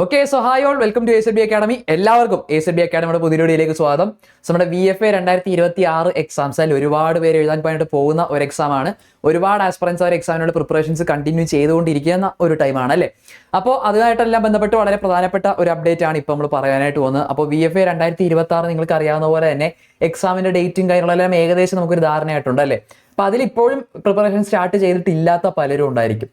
Okay so hi all welcome to A C B academy എല്ലാവർക്കും A C B അക്കാഡമിയുടെ പുതിയ വീഡിയോയിലേക്ക് സ്വാഗതം. നമ്മുടെ വി എഫ് എ രണ്ടായിരത്തി ഇരുപത്തി ആറ് എക്സാംസ് അതിൽ ഒരുപാട് പേര് എഴുതാൻ പോയിട്ട് പോകുന്ന ഒരു എക്സാമാണ് ഒരുപാട് ആസ്പിറൻസ് ഒരു എക്സാമിനുള്ള പ്രിപ്പറേഷൻസ് കണ്ടിന്യൂ ചെയ്തുകൊണ്ടിരിക്കുന്ന ഒരു ടൈമാണ് അല്ലേ? അപ്പോൾ അതുമായിട്ടെല്ലാം ബന്ധപ്പെട്ട് വളരെ പ്രധാനപ്പെട്ട ഒരു അപ്ഡേറ്റ് ആണ് ഇപ്പോൾ നമ്മൾ പറയാനായിട്ട് പോകുന്നത്. അപ്പോൾ വി എഫ് എ രണ്ടായിരത്തി ഇരുപത്തി ആറ് നിങ്ങൾക്ക് അറിയാവുന്ന പോലെ തന്നെ എക്സാമിന്റെ ഡേറ്റും കാര്യങ്ങളെല്ലാം ഏകദേശം നമുക്കൊരു ധാരണയായിട്ടുണ്ട് അല്ലേ? അപ്പോൾ അതിൽ ഇപ്പോഴും പ്രിപ്പറേഷൻ സ്റ്റാർട്ട് ചെയ്തിട്ടില്ലാത്ത പലരും ഉണ്ടായിരിക്കും.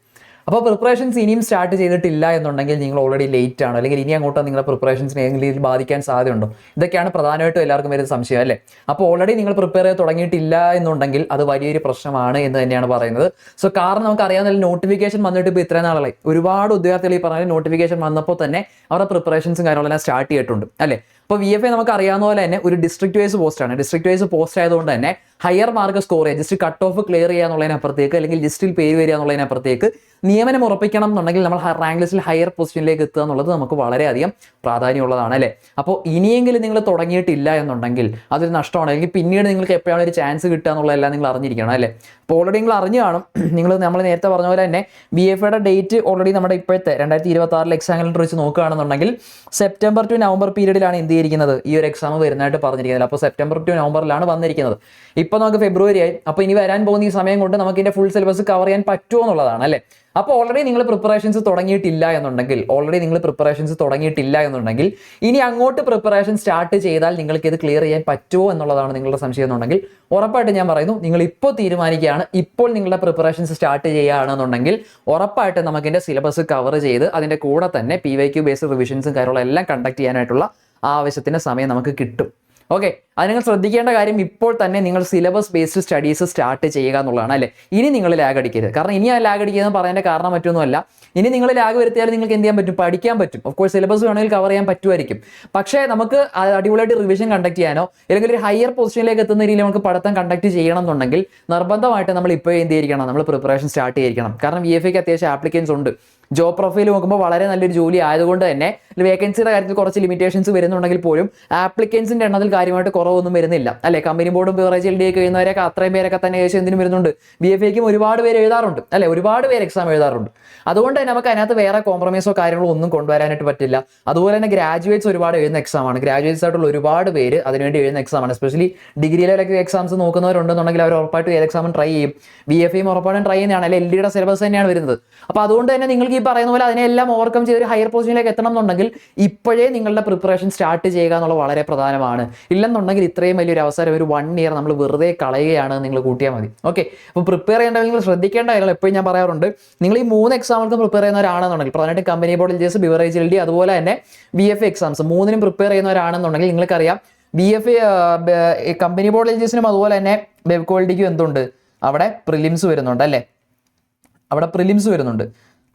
അപ്പോൾ പ്രിപ്പറേഷൻസ് ഇനിയും സ്റ്റാർട്ട് ചെയ്തിട്ടില്ല എന്നുണ്ടെങ്കിൽ നിങ്ങൾ ഓൾറെഡി ലേറ്റ് ആണ്. അല്ലെങ്കിൽ ഇനി അങ്ങോട്ട് നിങ്ങളുടെ പ്രിപ്പറേഷൻസിനെ ഏതെങ്കിലും രീതിയിൽ ബാധിക്കാൻ സാധ്യതയുണ്ടോ? ഇതൊക്കെയാണ് പ്രധാനമായിട്ടും എല്ലാവർക്കും വരുന്ന സംശയം അല്ലേ? അപ്പോൾ ഓൾറെഡി നിങ്ങൾ പ്രിപ്പയർ ചെയ്ത് തുടങ്ങിയിട്ടില്ല എന്നുണ്ടെങ്കിൽ അത് വലിയൊരു പ്രശ്നമാണ് എന്ന് തന്നെയാണ് പറയുന്നത്. സോ കാരണം നമുക്ക് അറിയാവുന്ന നോട്ടിഫിക്കേഷൻ വന്നിട്ട് ഇപ്പോൾ ഇത്രയും നാളായി. ഒരുപാട് ഉദ്യോഗാർത്ഥികൾ ഈ പറഞ്ഞ നോട്ടിഫിക്കേഷൻ വന്നപ്പോൾ തന്നെ അവരുടെ പ്രിപ്പറേഷൻസും കാര്യങ്ങളെല്ലാം സ്റ്റാർട്ട് ചെയ്തിട്ടുണ്ട്. അല്ലേ? അപ്പോൾ വി എഫ് എ നമുക്ക് അറിയാവുന്ന പോലെ തന്നെ ഒരു ഡിസ്ട്രിക്ട് വൈസ് പോസ്റ്റ് ആണ്. ഡിസ്ട്രിക്ട് വൈസ് പോസ്റ്റ് ആയതുകൊണ്ട് തന്നെ ഹയർ മാർക്ക് സ്കോർ ചെയ്യുക ജസ്റ്റ് കട്ട് ഓഫ് ക്ലിയർ ചെയ്യുക എന്നുള്ളതിനപ്പുറത്തേക്ക് അല്ലെങ്കിൽ ലിസ്റ്റിൽ പേര് വരിക എന്നുള്ളതിനപ്പുറത്തേക്ക് നിയമനം ഉറപ്പിക്കണം എന്നുണ്ടെങ്കിൽ നമ്മൾ റാങ്ക് ലിസ്റ്റിൽ ഹയർ പൊസിഷനിലേക്ക് എത്തുക എന്നുള്ളത് നമുക്ക് വളരെയധികം പ്രാധാന്യമുള്ളതാണ് അല്ലേ? അപ്പോൾ ഇനിയെങ്കിലും നിങ്ങൾ തുടങ്ങിയിട്ടില്ല എന്നുണ്ടെങ്കിൽ അതൊരു നഷ്ടമാണ്. അല്ലെങ്കിൽ പിന്നീട് നിങ്ങൾക്ക് എപ്പോഴാണ് ഒരു ചാൻസ് കിട്ടുക എന്നുള്ളതെല്ലാം നിങ്ങൾ അറിഞ്ഞിരിക്കണം അല്ലേ? അപ്പോൾ ഓൾറെഡി നിങ്ങൾ അറിഞ്ഞു കാണും. നിങ്ങൾ നമ്മൾ നേരത്തെ പറഞ്ഞ പോലെ തന്നെ ബി എഫ് എയുടെ ഡേറ്റ് ഓൾറെഡി നമ്മുടെ ഇപ്പോഴത്തെ രണ്ടായിരത്തി ഇരുപത്തി ആറിൽ എക്സാം കലണ്ടർ വെച്ച് നോക്കുകയാണെന്നുണ്ടെങ്കിൽ സെപ്റ്റംബർ ടു നവംബർ പീരീഡിലാണ് എന്ത് ചെയ്തിരിക്കുന്നത് ഈ ഒരു എക്സാം വരുന്നതായിട്ട് പറഞ്ഞിരിക്കുന്നത്. അപ്പോൾ സെപ്റ്റംബർ ടു നവംബറിലാണ് വന്നിരിക്കുന്നത്. ഇപ്പോൾ നമുക്ക് ഫെബ്രുവരി ആയി. അപ്പോൾ ഇനി വരാൻ പോകുന്ന ഈ സമയം കൊണ്ട് നമുക്ക് ഇതിന്റെ ഫുൾ സിലബസ് കവർ ചെയ്യാൻ പറ്റുമോ എന്നുള്ളതാണ് അല്ലേ? അപ്പോൾ ഓൾറെഡി നിങ്ങൾ പ്രിപ്പറേഷൻസ് തുടങ്ങിയിട്ടില്ല എന്നുണ്ടെങ്കിൽ ഓൾറെഡി നിങ്ങൾ പ്രിപ്പറേഷൻസ് തുടങ്ങിയിട്ടില്ല എന്നുണ്ടെങ്കിൽ ഇനി അങ്ങോട്ട് പ്രിപ്പറേഷൻ സ്റ്റാർട്ട് ചെയ്താൽ നിങ്ങൾക്ക് ഇത് ക്ലിയർ ചെയ്യാൻ പറ്റുമോ എന്നുള്ളതാണ് നിങ്ങളുടെ സംശയം എന്നുണ്ടെങ്കിൽ ഉറപ്പായിട്ട് ഞാൻ പറയുന്നു നിങ്ങൾ ഇപ്പോൾ തീരുമാനിക്കുകയാണ്. ഇപ്പോൾ നിങ്ങളുടെ പ്രിപ്പറേഷൻസ് സ്റ്റാർട്ട് ചെയ്യുകയാണെന്നുണ്ടെങ്കിൽ ഉറപ്പായിട്ട് നമുക്കിന്റെ സിലബസ് കവർ ചെയ്ത് അതിന്റെ കൂടെ തന്നെ പി വൈ ക്യു ബേസ് റിവിഷൻസും കാര്യങ്ങളും എല്ലാം കണ്ടക്ട് ചെയ്യാനായിട്ടുള്ള ആവശ്യത്തിന് സമയം നമുക്ക് കിട്ടും. ഓക്കെ അത് നിങ്ങൾ ശ്രദ്ധിക്കേണ്ട കാര്യം ഇപ്പോൾ തന്നെ നിങ്ങൾ സിലബസ് ബേസ്ഡ് സ്റ്റഡീസ് സ്റ്റാർട്ട് ചെയ്യുക എന്നുള്ളതാണ് അല്ലേ? ഇനി നിങ്ങൾ ലാഗ് അടിക്കരുത്. കാരണം ഇനി ആ ലാഗ് അടിക്കുന്നത് പറയാന്റെ കാരണം മറ്റൊന്നുമല്ല. ഇനി നിങ്ങൾ ലാഗ് വരുത്തിയാൽ നിങ്ങൾക്ക് എന്ത് ചെയ്യാൻ പറ്റും? പഠിക്കാൻ പറ്റും. ഓഫ് കോഴ്സ് സിലബസ് വേണമെങ്കിൽ കവർ ചെയ്യാൻ പറ്റുമായിരിക്കും. പക്ഷേ നമുക്ക് അടിപൊളിയായിട്ട് റിവിഷൻ കണ്ടക്ട് ചെയ്യാനോ അല്ലെങ്കിൽ ഒരു ഹയർ പൊസിഷനിലേക്ക് എത്തുന്ന രീതിയിൽ നമുക്ക് പഠിത്തം കണ്ടക്ട് ചെയ്യണം എന്നുണ്ടെങ്കിൽ നിർബന്ധമായിട്ട് നമ്മൾ ഇപ്പോൾ എന്ത് ചെയ്തിരിക്കണം? നമ്മൾ പ്രിപ്പറേഷൻ സ്റ്റാർട്ട് ചെയ്തിരിക്കണം. കാരണം വി എഫ് എക്ക് അത്യാവശ്യം ആപ്ലിക്കൻസ് ഉണ്ട്. ജോബ് പ്രൊഫൈൽ നോക്കുമ്പോൾ വളരെ നല്ലൊരു ജോലി ആയതുകൊണ്ട് തന്നെ വേക്കൻസിയുടെ കാര്യത്തിൽ കുറച്ച് ലിമിറ്റേഷൻസ് വരുന്നുണ്ടെങ്കിൽ പോലും ആപ്ലിക്കൻസിന്റെ എണ്ണത്തിൽ കാര്യമായിട്ട് കുറവൊന്നും വരുന്നില്ല. അല്ലെ? കമ്പനി ബോർഡും ബിവറേജ് എൽ ഡി ഒക്കെ എഴുതുന്നവരൊക്കെ അത്രയും പേരൊക്കെ തന്നെ ഏകദേശം എന്തിനും വരുന്നുണ്ട്? ബി എഫ് എക്കും ഒരുപാട് പേര് എഴുതാറുണ്ട്. അല്ലെ? ഒരുപാട് പേര് എക്സാം എഴുതാറുണ്ട്. അതുകൊണ്ട് തന്നെ നമുക്ക് അതിനകത്ത് വേറെ കോംപ്രമൈസോ കാര്യങ്ങളോ ഒന്നും കൊണ്ടുവരാനായിട്ട് പറ്റില്ല. അതുപോലെ തന്നെ ഗ്രാജുവേറ്റ്സ് ഒരുപാട് എഴുതുന്ന എക്സാമാണ് ഗ്രാജുവേറ്റ്സ് ആയിട്ടുള്ള ഒരുപാട് പേര് അതിനുവേണ്ടി എഴുതുന്ന എക്സാമാണ് എസ്പെഷ്യലി ഡിഗ്രി ലെവലൊക്കെ എക്സാംസ് നോക്കുന്നവരുണ്ടെന്നുണ്ടെങ്കിൽ അവർ ഉറപ്പായിട്ട് ഏത് എക്സാമും ട്രൈ ചെയ്യും. ബി എഫ് എയും ഉറപ്പായിട്ടും ട്രൈ ചെയ്യുന്നതാണ്. അല്ലെങ്കിൽ എൽ ഡിയുടെ സിലബസ് തന്നെയാണ് വരുന്നത്. അപ്പോൾ അതുകൊണ്ട് തന്നെ നിങ്ങൾക്ക് ഈ പറയുന്ന പോലെ അതിനെല്ലാം ഓവർകം ചെയ്ത് ഒരു ഹയർ പൊസിഷനിലേക്ക് എത്തണം എന്നുണ്ടെങ്കിൽ ഇപ്പോഴേ നിങ്ങളുടെ പ്രിപ്പറേഷൻ സ്റ്റാർട്ട് ചെയ്യുക എന്നുള്ളത് വളരെ പ്രധാനമാണ്. ഇല്ലെന്നുണ്ടെങ്കിൽ ഇത്രയും വലിയൊരു അവസരം ഒരു വൺ ഇയർ നമ്മൾ വെറുതെ കളയുകയാണ് നിങ്ങൾ കൂട്ടിയാൽ മതി. ഓക്കെ അപ്പോൾ പ്രിപ്പയർ ചെയ്യേണ്ട നിങ്ങൾ ശ്രദ്ധിക്കേണ്ട കാര്യങ്ങൾ എപ്പോഴും ഞാൻ പറയാറുണ്ട്. നിങ്ങൾ ഈ മൂന്ന് എക്സാമുകൾക്കും പ്രിപ്പയർ ചെയ്യുന്നവരാണെന്നുണ്ടെങ്കിൽ പ്രധാനമായിട്ട് company board L G S beverage L D അതുപോലെ തന്നെ ബി എഫ് എക്സാംസ് മൂന്നിനും പ്രിപ്പയർ ചെയ്യുന്നവരാണെന്നുണ്ടെങ്കിൽ നിങ്ങൾക്കറിയാം B F company board L G എസിനും അതുപോലെ തന്നെ വെബ് ക്വാളിറ്റിക്കും എന്തുണ്ട്? അവിടെ പ്രിലിംസ് വരുന്നുണ്ട് അല്ലേ? അവിടെ പ്രിലിംസ് വരുന്നുണ്ട്.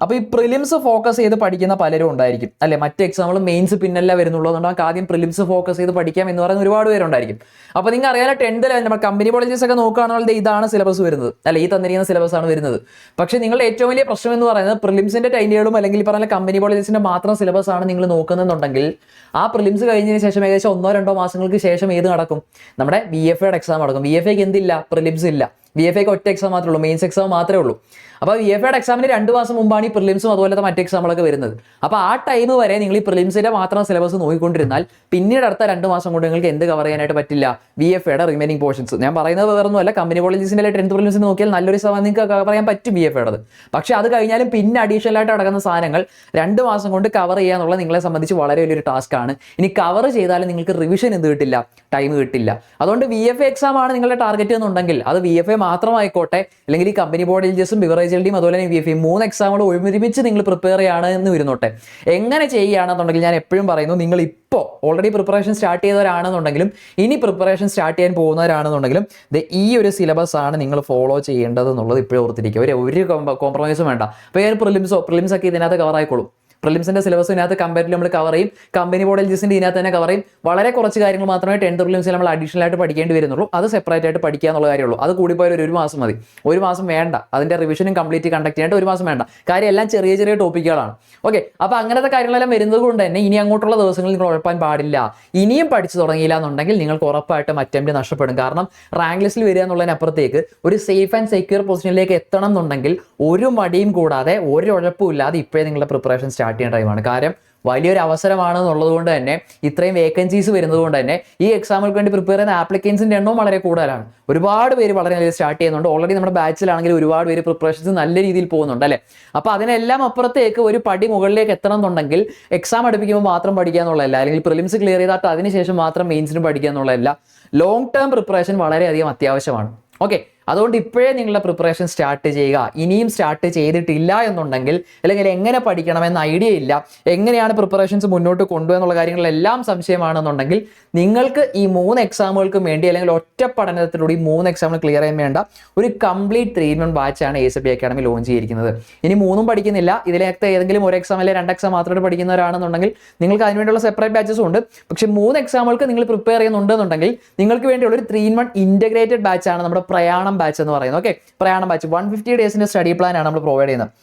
അപ്പോൾ ഈ പ്രിലിംസ് ഫോക്കസ് ചെയ്ത് പഠിക്കുന്ന പലരും ഉണ്ടായിരിക്കും. അല്ലെ? മറ്റ് എക്സാമ്പിൾ മെയിൻസ് പിന്നല്ല വരുന്നുള്ളൂ. അതുകൊണ്ട് ആദ്യം പ്രിലിംസ് ഫോക്കസ് ചെയ്ത് പഠിക്കാം എന്ന് പറയുന്ന ഒരുപാട് പേരുണ്ടായിരിക്കും. അപ്പോൾ നിങ്ങൾ അറിയാലോ ടെൻത്തിൽ നമ്മൾ കമ്പനി കോളേജസ് ഒക്കെ നോക്കുകയാണെങ്കിൽ ഇതാണ് സിലബസ് വരുന്നത്. അല്ലെ? ഈ തന്നിരിക്കുന്ന സിലബസ് ആണ് വരുന്നത്. പക്ഷേ നിങ്ങളുടെ ഏറ്റവും വലിയ പ്രശ്നം എന്ന് പറയുന്നത് പ്രിലിംസിന്റെ ടൈനുകളും അല്ലെങ്കിൽ പറഞ്ഞ കമ്പനി കോളേജസിന്റെ മാത്രം സിലബസ് ആണ് നിങ്ങൾ നോക്കുന്നുണ്ടെങ്കിൽ ആ പ്രിലിംസ് കഴിഞ്ഞതിന് ശേഷം ഏകദേശം ഒന്നോ രണ്ടോ മാസങ്ങൾക്ക് ശേഷം ഏത് നടക്കും? നമ്മുടെ ബി എഫ് എക്സാം നടക്കും. ബി എഫ് എന്തില്ല? പ്രിലിംസ് ഇല്ല. ബി എഫ് ഒറ്റ എക്സാം മാത്രമേ ഉള്ളൂ. മെയിൻസ് എക്സാം മാത്രമേ ഉള്ളൂ. അപ്പോൾ വി എഫ് എയുടെ എക്സാമിന് രണ്ട് മാസം മുമ്പാണ് ഈ പ്രിലിംസും അതുപോലത്തെ മറ്റ് എക്സാമുകളൊക്കെ വരുന്നത്. അപ്പോൾ ആ ടൈം വരെ നിങ്ങൾ ഈ പ്രിലിംസിന്റെ മാത്രം സിലബസ് നോക്കിക്കൊണ്ടിരുന്നാൽ പിന്നീട് അടുത്ത രണ്ട് മാസം കൊണ്ട് നിങ്ങൾക്ക് എന്ത് കവർ ചെയ്യാനായിട്ട് പറ്റില്ല? വി എഫ് എയുടെ റിമൈനിങ് പോർഷൻസ് ഞാൻ പറയുന്നത് വേറൊന്നുമല്ല കമ്പനി കോളേജസിന്റെ ടെൻത്ത് പ്രിലിംസിന് നോക്കിയാൽ നല്ലൊരു സമയം നിങ്ങൾക്ക് പറയാൻ പറ്റും ബി എയുടെ പക്ഷേ അത് കഴിഞ്ഞാലും പിന്നെ അഡീഷണൽ ആയിട്ട് നടക്കുന്ന സാധനങ്ങൾ രണ്ട് മാസം കൊണ്ട് കവർ ചെയ്യുക എന്നുള്ളത് നിങ്ങളെ സംബന്ധിച്ച് വളരെ വലിയൊരു ടാസ്ക് ആണ്. ഇനി കവർ ചെയ്താലും നിങ്ങൾക്ക് റിവിഷൻ എന്ത് കിട്ടില്ല? ടൈം കിട്ടില്ല. അതുകൊണ്ട് വി എഫ് എക്സാം ആണ് നിങ്ങളുടെ ടാർഗറ്റ് എന്നുണ്ടെങ്കിൽ അത് വി എഫ് എ മാത്രമായിക്കോട്ടെ അല്ലെങ്കിൽ ഈ കമ്പനി ബോർഡ് എൽജിയസും ബിവറേജ് എൽ ഡിയും അതുപോലെ തന്നെ വി എഫ് ഇ മൂന്ന് എക്സാമുകൾ ഒരുമിച്ച് നിങ്ങൾ പ്രിപ്പയർ ചെയ്യാണ് എന്ന് വരുന്നോട്ടെ. എങ്ങനെ ചെയ്യുകയാണെന്നുണ്ടെങ്കിൽ ഞാൻ എപ്പോഴും പറയുന്നു നിങ്ങൾ ഇപ്പോൾ ഓൾറെഡി പ്രിപ്പറേഷൻ സ്റ്റാർട്ട് ചെയ്തവരാണെന്നുണ്ടെങ്കിലും ഇനി പ്രിപ്പറേഷൻ സ്റ്റാർട്ട് ചെയ്യാൻ പോകുന്നവരാണെന്നുണ്ടെങ്കിലും ദ ഈ ഒരു സിലബസ് ആണ് നിങ്ങൾ ഫോളോ ചെയ്യേണ്ടത് എന്നുള്ളത് ഇപ്പോഴും ഓർത്തിരിക്കുക. ഒരു ഒരു കോംപ്രമൈസും വേണ്ട. അപ്പോൾ ഞാൻ പ്രിലിംസോ പ്രിലിംസ് ഒക്കെ ഇതിനകത്ത് കവർ ആയിക്കോളും. പ്രിലിംസിന്റെ സിലബസ് ഇതിനകത്ത് കമ്പാരിറ്റീവ് നമ്മൾ കവർ ചെയ്യും. കമ്പനി ബോർഡ് എൽജിസിന്റെ ഇതിനകത്ത് തന്നെ കവർ ചെയ്യും. വളരെ കുറച്ച് കാര്യങ്ങൾ മാത്രമേ ടെൻത്ത് പ്രിലിംസിൽ നമ്മൾ അഡീഷണൽ ആയിട്ട് പഠിക്കേണ്ടി വരുന്നുള്ളൂ. അത് സെപ്പറേറ്റ് ആയിട്ട് പഠിക്കുക എന്നുള്ള കാര്യമുള്ളൂ. അത് കൂടിപ്പോയാൽ ഒരു മാസം മതി. ഒരു മാസം വേണ്ട. അതിന്റെ റിവിഷനും കംപ്ലീറ്റ് കണ്ടക്ട് ചെയ്യേണ്ട ഒരു മാസം വേണ്ട. കാര്യം എല്ലാം ചെറിയ ചെറിയ ടോപ്പിക്കുകളാണ് ഓക്കെ അപ്പോൾ അങ്ങനത്തെ കാര്യങ്ങളെല്ലാം വരുന്നത് കൊണ്ട് തന്നെ ഇനി അങ്ങോട്ടുള്ള ദിവസങ്ങളിൽ നിങ്ങൾ ഉഴപ്പാൻ പാടില്ല. ഇനിയും പഠിച്ചു തുടങ്ങിയില്ല എന്നുണ്ടെങ്കിൽ നിങ്ങൾക്ക് ഉറപ്പായിട്ട് അറ്റംപ്റ്റ് നഷ്ടപ്പെടും. കാരണം റാങ്ക് ലിസ്റ്റിൽ വരിക എന്നുള്ളതിനപ്പുറത്തേക്ക് ഒരു സേഫ് ആൻഡ് സെക്യൂർ പൊസിഷനിലേക്ക് എത്തണം എന്നുണ്ടെങ്കിൽ ഒരു മടിയും കൂടാതെ ഒരു ഉഴപ്പും ഇല്ലാതെ ഇപ്പോഴേ നിങ്ങളുടെ പ്രിപ്പറേഷൻ സ്റ്റാർട്ട് ചെയ്യുന്ന ടൈമാണ് കാര്യം വലിയൊരു അവസരമാണ് എന്നുള്ളത് കൊണ്ട് തന്നെ ഇത്രയും വേക്കൻസീസ് വരുന്നത് കൊണ്ട് തന്നെ ഈ എക്സാമുകൾക്ക് വേണ്ടി പ്രിപ്പയർ ചെയ്യുന്ന ആപ്ലിക്കൻസിന്റെ എണ്ണവും വളരെ കൂടുതലാണ്. ഒരുപാട് പേര് വളരെ നല്ല സ്റ്റാർട്ട് ചെയ്യുന്നുണ്ട്. ഓൾറെഡി നമ്മുടെ ബാച്ചിലാണെങ്കിൽ ഒരുപാട് പേര് പ്രിപ്പറേഷൻസ് നല്ല രീതിയിൽ പോകുന്നുണ്ട് അല്ലേ? അപ്പോൾ അതിനെല്ലാം അപ്പുറത്തേക്ക് ഒരു പടി മുകളിലേക്ക് എത്തണം എന്നുണ്ടെങ്കിൽ എക്സാം അടുപ്പിക്കുമ്പോൾ മാത്രം പഠിക്കുക എന്നുള്ളതല്ല. അല്ലെങ്കിൽ പ്രിലിംസ് ക്ലിയർ ചെയ്തിട്ട് അതിനുശേഷം മാത്രം മെയിൻസിന് പഠിക്കുക എന്നുള്ളതല്ല. ലോങ് ടേം പ്രിപ്പറേഷൻ വളരെയധികം അത്യാവശ്യമാണ്. ഓക്കെ അതുകൊണ്ട് ഇപ്പോഴേ നിങ്ങളുടെ പ്രിപ്പറേഷൻ സ്റ്റാർട്ട് ചെയ്യുക. ഇനിയും സ്റ്റാർട്ട് ചെയ്തിട്ടില്ല എന്നുണ്ടെങ്കിൽ അല്ലെങ്കിൽ എങ്ങനെ പഠിക്കണമെന്ന ഐഡിയ ഇല്ല എങ്ങനെയാണ് പ്രിപ്പറേഷൻസ് മുന്നോട്ട് കൊണ്ടുപോകുന്നുള്ള കാര്യങ്ങളെല്ലാം സംശയമാണെന്നുണ്ടെങ്കിൽ നിങ്ങൾക്ക് ഈ മൂന്ന് എക്സാമുകൾക്കും വേണ്ടി അല്ലെങ്കിൽ ഒറ്റ പഠനത്തിലൂടെ ഈ മൂന്ന് എക്സാമുകൾ ക്ലിയർ ചെയ്യാൻ വേണ്ട ഒരു കംപ്ലീറ്റ് മൺ ബാച്ചാണ് A C B academy launch ചെയ്തിരിക്കുന്നത്. ഇനി മൂന്നും പഠിക്കുന്നില്ല. ഇതിലേക്ക് ഏതെങ്കിലും ഒരു എക്സാം അല്ലെങ്കിൽ രണ്ട് എക്സാം മാത്രമായിട്ട് പഠിക്കുന്നവരാണെന്നുണ്ടെങ്കിൽ നിങ്ങൾക്ക് അതിനുവേണ്ടിയുള്ള സെപ്പറേറ്റ് ബാച്ചസും ഉണ്ട്. പക്ഷെ മൂന്ന് എക്സാമുകൾക്ക് നിങ്ങൾ പ്രിപ്പയർ ചെയ്യുന്നുണ്ടെന്നുണ്ടെങ്കിൽ നിങ്ങൾക്ക് വേണ്ടിയുള്ള ഒരു ത്രീ മൺ ഇന്റഗ്രേറ്റഡ് ബാച്ചാണ് നമ്മുടെ പ്രയാണം ബാച്ച് എന്ന് പറയുന്നത്. ഓക്കെ പ്രയാണം ബാച്ച് വൺ ഫിഫ്റ്റി ഡേയ്സിന്റെ സ്റ്റഡി പ്ലാൻ ആണ് നമ്മൾ പ്രൊവൈഡ് ചെയ്യുന്നത്.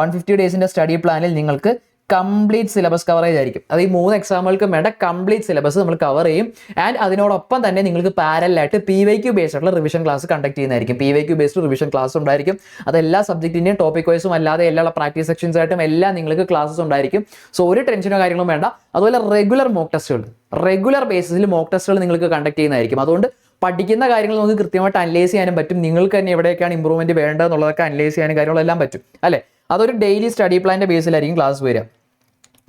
വൺ ഫിഫ്റ്റി ഡേയ്സിന്റെ സ്റ്റഡി പ്ലാനിൽ നിങ്ങൾക്ക് കംപ്ലീറ്റ് സിലബസ് കവറേജ് ആയിരിക്കും. അത് ഈ മൂന്ന് എക്സാമുകൾക്ക് വേണ്ട കംപ്ലീറ്റ് സിലബസ് നമ്മൾ കവർ ചെയ്യും. ആൻഡ് അതിനോടൊപ്പം തന്നെ നിങ്ങൾക്ക് പാരലായിട്ട് പി വൈ ക്യൂ ബേസ്ഡ് ആയിട്ടുള്ള റിവിഷൻ ക്ലാസ് കണ്ടക്ട് ചെയ്യുന്നതായിരിക്കും. P Y Q based revision class ഉണ്ടായിരിക്കും. അത് എല്ലാ സബ്ജക്റ്റിന്റെയും ടോപ്പിക് വൈസും അല്ലാതെ എല്ലാ പ്രാക്ടീസ് സെക്ഷൻസ് ആയിട്ടും എല്ലാം നിങ്ങൾക്ക് ക്ലാസ്സസ് ഉണ്ടായിരിക്കും. സോ ഒരു ടെൻഷനോ കാര്യങ്ങളും വേണ്ട. അതുപോലെ റെഗുലർ മോക്ക് ടെസ്റ്റുകൾ റെഗുലർ ബേസിസിൽ മോക്ക് ടെസ്റ്റുകൾ നിങ്ങൾക്ക് കണ്ടക്ട് ചെയ്യുന്നതായിരിക്കും. അതുകൊണ്ട് പഠിക്കുന്ന കാര്യങ്ങൾ നമുക്ക് കൃത്യമായിട്ട് അനലൈസ് ചെയ്യാനും പറ്റും. നിങ്ങൾക്ക് തന്നെ എവിടെയൊക്കെയാണ് ഇമ്പ്രൂവ്മെന്റ് വേണ്ടതെന്നുള്ളതൊക്കെ അനലൈസ് ചെയ്യാനും കാര്യങ്ങളെല്ലാം പറ്റും. അല്ലേ? അതൊരു ഡെയിലി സ്റ്റഡി പ്ലാന്റെ ബേസിലായിരിക്കും ക്ലാസ് വരിക.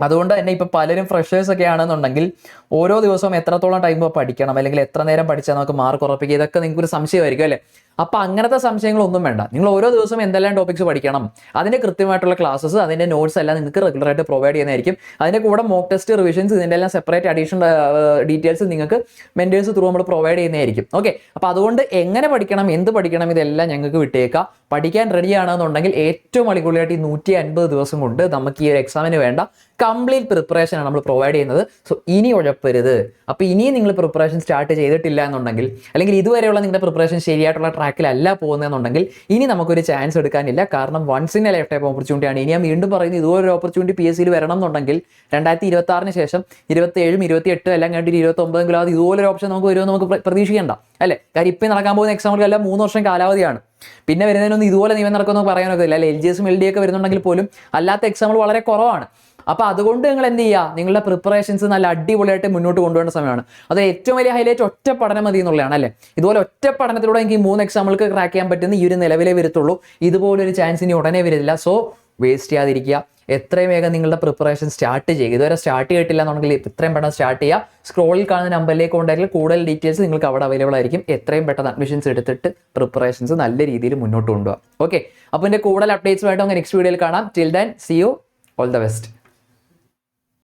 അതുകൊണ്ട് തന്നെ ഇപ്പോൾ പലരും ഫ്രഷേഴ്സ് ഒക്കെ ആണെന്നുണ്ടെങ്കിൽ ഓരോ ദിവസവും എത്രത്തോളം ടൈം പഠിക്കണം അല്ലെങ്കിൽ എത്ര നേരം പഠിച്ചാൽ നമുക്ക് മാർക്ക് ഉറപ്പിക്കുക? ഇതൊക്കെ നിങ്ങൾക്ക് ഒരു സംശയമായിരിക്കും അല്ലേ? അപ്പോൾ അങ്ങനത്തെ സംശയങ്ങളൊന്നും വേണ്ട. നിങ്ങൾ ഓരോ ദിവസവും എന്തെല്ലാം ടോപ്പിക്സ് പഠിക്കണം അതിന്റെ കൃത്യമായിട്ടുള്ള ക്ലാസ്സസ് അതിന്റെ നോട്ട്സ് എല്ലാം നിങ്ങൾക്ക് റെഗുലർ ആയിട്ട് പ്രൊവൈഡ് ചെയ്യുന്നതായിരിക്കും. അതിന്റെ കൂടെ മോക്ക് ടെസ്റ്റ് റിവിഷൻസ് ഇതിന്റെ എല്ലാം സെപ്പറേറ്റ് അഡീഷണൽ ഡീറ്റെയിൽസ് നിങ്ങൾക്ക് മെന്റേഴ്സ് ത്രൂ നമ്മൾ പ്രൊവൈഡ് ചെയ്യുന്നതായിരിക്കും. ഓക്കെ അപ്പോൾ അതുകൊണ്ട് എങ്ങനെ പഠിക്കണം എന്ത് പഠിക്കണം ഇതെല്ലാം ഞങ്ങൾക്ക് വിട്ടേക്കാം. പഠിക്കാൻ റെഡിയാണെന്നുണ്ടെങ്കിൽ ഏറ്റവും അടിപൊളിയായിട്ട് ഈ നൂറ്റി അൻപത് ദിവസം കൊണ്ട് നമുക്ക് ഈ ഒരു എക്സാമിന് വേണ്ട കംപ്ലീറ്റ് പ്രിപ്പറേഷൻ ആണ് നമ്മൾ പ്രൊവൈഡ് ചെയ്യുന്നത്. സോ ഇനി ഉഴപ്പരുത്. അപ്പോൾ ഇനിയും നിങ്ങൾ പ്രിപ്പറേഷൻ സ്റ്റാർട്ട് ചെയ്തിട്ടില്ല എന്നുണ്ടെങ്കിൽ അല്ലെങ്കിൽ ഇതുവരെയുള്ള നിങ്ങളുടെ പ്രിപ്പറേഷൻ ശരിയായിട്ടുള്ള ട്രാക്കിലല്ല പോകുന്നതെന്നുണ്ടെങ്കിൽ ഇനി നമുക്കൊരു ചാൻസ് എടുക്കാനില്ല. കാരണം once in a life type opportunity ആണ്. ഇനി ഞാൻ വീണ്ടും പറയുന്നത് ഇതുപോലൊരു ഓപ്പർച്യൂണിറ്റി പി എസ് സിയിൽ വരണം എന്നുണ്ടെങ്കിൽ രണ്ടായിരത്തി ഇരുപത്തി ആറിന് ശേഷം ഇരുപത്തി ഏഴും ഇരുപത്തി എട്ടും എല്ലാം കഴിഞ്ഞിട്ട് ഇരുപത്തി ഒമ്പതെങ്കിലും അത് ഇതുപോലൊരു ഓപ്ഷൻ നമുക്ക് വരുമെന്ന് നമുക്ക് പ്ര- പ്രതീക്ഷിക്കേണ്ട. അല്ലേ? കാര്യം ഇപ്പം നടക്കാൻ പോകുന്ന എക്സാമുകളെല്ലാം മൂന്ന് വർഷം കാലാവധിയാണ്. പിന്നെ വരുന്നതിനൊന്നും ഇതുപോലെ നിയമം നടക്കുമെന്ന് പറയാനൊക്കെ അല്ലെ? എൽ ജി എസും എൽ ഡി ഒക്കെ വരുന്നുണ്ടെങ്കിൽ പോലും അല്ലാത്ത എക്സാമുകൾ വളരെ കുറവാണ്. അപ്പോൾ അതുകൊണ്ട് നിങ്ങൾ എന്ത് ചെയ്യുക? നിങ്ങളുടെ പ്രിപ്പറേഷൻസ് നല്ല അടിപൊളിയായിട്ട് മുന്നോട്ട് കൊണ്ടുപോകേണ്ട സമയമാണ്. അത് ഏറ്റവും വലിയ ഹൈലൈറ്റ് ഒറ്റ പഠനം മതി എന്നുള്ളതാണ് അല്ലേ? ഇതുപോലെ ഒറ്റ പഠനത്തിലൂടെ എനിക്ക് മൂന്ന് എക്സാമുകൾക്ക് ക്രാക്ക് ചെയ്യാൻ പറ്റുന്ന ഈ ഒരു നിലവിലെ വരത്തുള്ളൂ. ഇതുപോലൊരു ചാൻസ് ഇനി ഉടനെ വരില്ല. സോ വേസ്റ്റ് ചെയ്യാതിരിക്കുക. എത്രയും വേഗം നിങ്ങളുടെ പ്രിപ്പറേഷൻ സ്റ്റാർട്ട് ചെയ്യുക. ഇതുവരെ സ്റ്റാർട്ട് ചെയ്തിട്ടില്ല എന്നുണ്ടെങ്കിൽ എത്രയും പെട്ടെന്ന് സ്റ്റാർട്ട് ചെയ്യുക. സ്ക്രോളിൽ കാണുന്ന നമ്പറിലേക്ക് കൊണ്ടായിരിക്കും കൂടുതൽ ഡീറ്റെയിൽസ് നിങ്ങൾക്ക് അവിടെ അവൈലബിൾ ആയിരിക്കും. എത്രയും പെട്ടെന്ന് അഡ്മിഷൻസ് എടുത്തിട്ട് പ്രിപ്പറേഷൻസ് നല്ല രീതിയിൽ മുന്നോട്ട് കൊണ്ടുപോകാം ഓക്കെ അപ്പോൾ എന്റെ കൂടുതൽ അപ്ഡേറ്റ്സുമായിട്ട് നമുക്ക് നെക്സ്റ്റ് വീഡിയോയിൽ കാണാം. Till then see you all the best